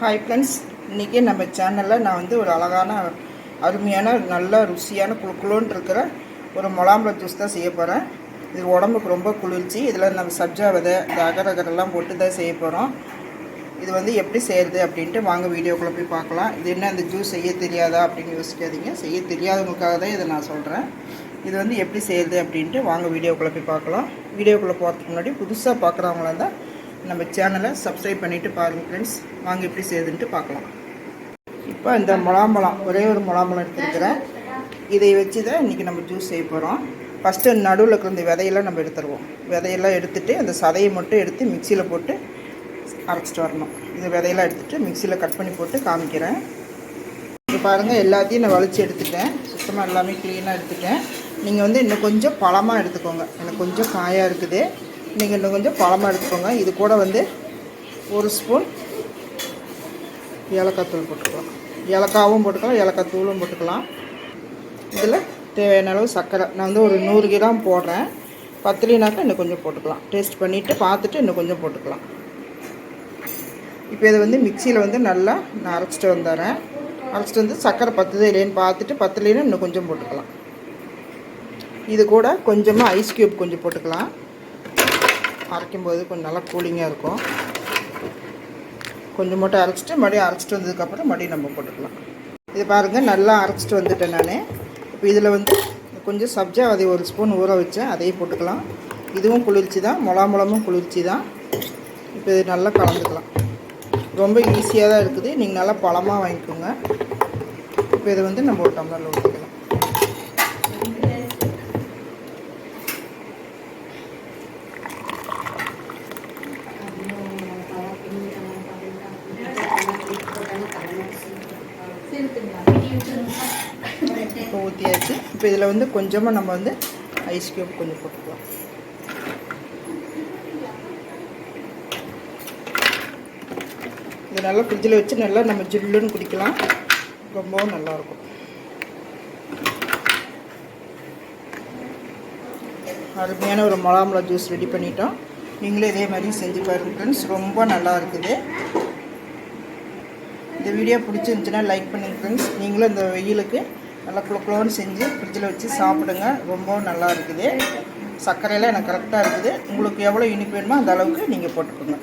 Hi friends இன்றைக்கி நம்ம சேனலில் நான் வந்து ஒரு அழகான அருமையான நல்ல ருசியான குளுக்குலோன்னு இருக்கிற ஒரு முலாம்பழ ஜூஸ் தான் செய்ய போகிறேன் இது உடம்புக்கு ரொம்ப குளிர்ச்சி. இதில் நம்ம சப்ஜா விதை இந்த அகர் அகரெல்லாம் போட்டு தான் செய்ய போகிறோம் இது வந்து எப்படி செய்கிறது அப்படின்ட்டு வாங்க வீடியோக்குள்ளே போய் பார்க்கலாம். இது என்ன அந்த ஜூஸ் செய்ய தெரியாதா அப்படின்னு யோசிக்காதீங்க. செய்ய தெரியாதவங்களுக்காக தான் இதை நான் சொல்கிறேன் இது வந்து எப்படி செய்கிறது அப்படின்ட்டு வாங்க வீடியோக்குள்ளே போய் பார்க்கலாம். வீடியோக்குள்ளே போகிறதுக்கு முன்னாடி புதுசாக பார்க்குறவங்களா இருந்தால் நம்ம சேனலை சப்ஸ்கிரைப் பண்ணிவிட்டு பாருங்கள் ஃப்ரெண்ட்ஸ் வாங்க எப்படி செய்யுதுன்ட்டு பார்க்கலாம். இப்போ இந்த முலாம்பழம் ஒரே ஒரு முலாம்பழம் எடுத்துருக்கிறேன். இதை வச்சு தான் இன்றைக்கி நம்ம ஜூஸ் செய்ய போகிறோம் ஃபஸ்ட்டு நடுவில் இருக்கிற இந்த விதையெல்லாம் நம்ம எடுத்துருவோம். விதையெல்லாம் எடுத்துகிட்டு அந்த சதையை மட்டும் எடுத்து மிக்சியில் போட்டு அரைச்சிட்டு வரணும். இந்த விதையெல்லாம் எடுத்துகிட்டு மிக்சியில் கட் பண்ணி போட்டு காமிக்கிறேன். இப்போ பாருங்கள் எல்லாத்தையும் நான் வலிச்சு எடுத்துட்டேன். சுத்தமாக எல்லாமே க்ளீனாக எடுத்துட்டேன். நீங்கள் வந்து இன்னும் கொஞ்சம் பழமாக எடுத்துக்கோங்க. எனக்கு கொஞ்சம் காயாக இருக்குது. நீங்கள் இன்னும் கொஞ்சம் பழமாக எடுத்துக்கோங்க. இது கூட வந்து ஒரு ஸ்பூன் ஏலக்காய் தூள் போட்டுக்கலாம். ஏலக்காவும் போட்டுக்கலாம் ஏலக்காய் தூளும் போட்டுக்கலாம். இதில் தேவையான அளவு சர்க்கரை. நான் வந்து ஒரு நூறு கிராம் போடுறேன். பத்துலினாக்கா இன்னும் கொஞ்சம் போட்டுக்கலாம். டேஸ்ட் பண்ணிவிட்டு பார்த்துட்டு இன்னும் கொஞ்சம் போட்டுக்கலாம். இப்போ இதை வந்து மிக்சியில் வந்து நல்லா நான் அரைச்சிட்டு வந்துடுறேன். அரைச்சிட்டு வந்து சர்க்கரை பத்துதே இல்லைன்னு பார்த்துட்டு பத்துலேன்னு இன்னும் கொஞ்சம் போட்டுக்கலாம். இது கூட கொஞ்சமாக ஐஸ் க்யூப் கொஞ்சம் போட்டுக்கலாம். அரைக்கும்போது கொஞ்சம் நல்லா கூலிங்காக இருக்கும். கொஞ்சம் மட்டும் அரைச்சிட்டு மறுபடியும் அரைச்சிட்டு வந்ததுக்கப்புறம் மறுபடியும் நம்ம போட்டுக்கலாம். இது பாருங்கள் நல்லா அரைச்சிட்டு வந்துட்டேன் நான். இப்போ இதில் வந்து கொஞ்சம் சப்ஜா அதை ஒரு ஸ்பூன் ஊற வச்சேன் அதையும் போட்டுக்கலாம். இதுவும் குளிர்ச்சி தான் முலாம்பழமும் குளிர்ச்சி தான். இப்போ இது நல்லா கலந்துக்கலாம். ரொம்ப ஈஸியாக தான் இருக்குது. நீங்கள் நல்லா பழமாக வாங்கிக்கோங்க. இப்போ இதை வந்து நம்ம ஒரு டம்ளரில் ஊற்றிக்கலாம் இப்போ ஊற்றியாச்சு இப்போ இதில் வந்து கொஞ்சமாக நம்ம வந்து ஐஸ் க்யூப் கொஞ்சம் போட்டுக்கலாம். இது நல்லா ஃப்ரிட்ஜில் வச்சு நல்லா நம்ம ஜில்லுன்னு குடிக்கலாம். ரொம்பவும் நல்லாயிருக்கும். அருமையான ஒரு முலாம்பழம் ஜூஸ் ரெடி பண்ணிட்டோம். நீங்களே இதே மாதிரி செஞ்சு பாருங்க ஃப்ரெண்ட்ஸ் ரொம்ப நல்லா இருக்குது. இந்த வீடியோ பிடிச்சிருந்துச்சுன்னா லைக் பண்ணுங்க ஃப்ரெண்ட்ஸ் நீங்களும் இந்த வெயிலுக்கு நல்லா குளோன்னு செஞ்சு ஃப்ரிட்ஜில் வச்சு சாப்பிடுங்க. ரொம்பவும் நல்லா இருக்குது. சர்க்கரையெல்லாம் எனக்கு கரெக்டாக இருக்குது. உங்களுக்கு எவ்வளோ இனிப்பு வேணுமோ அந்த அளவுக்கு நீங்கள் போட்டுக்கோங்க.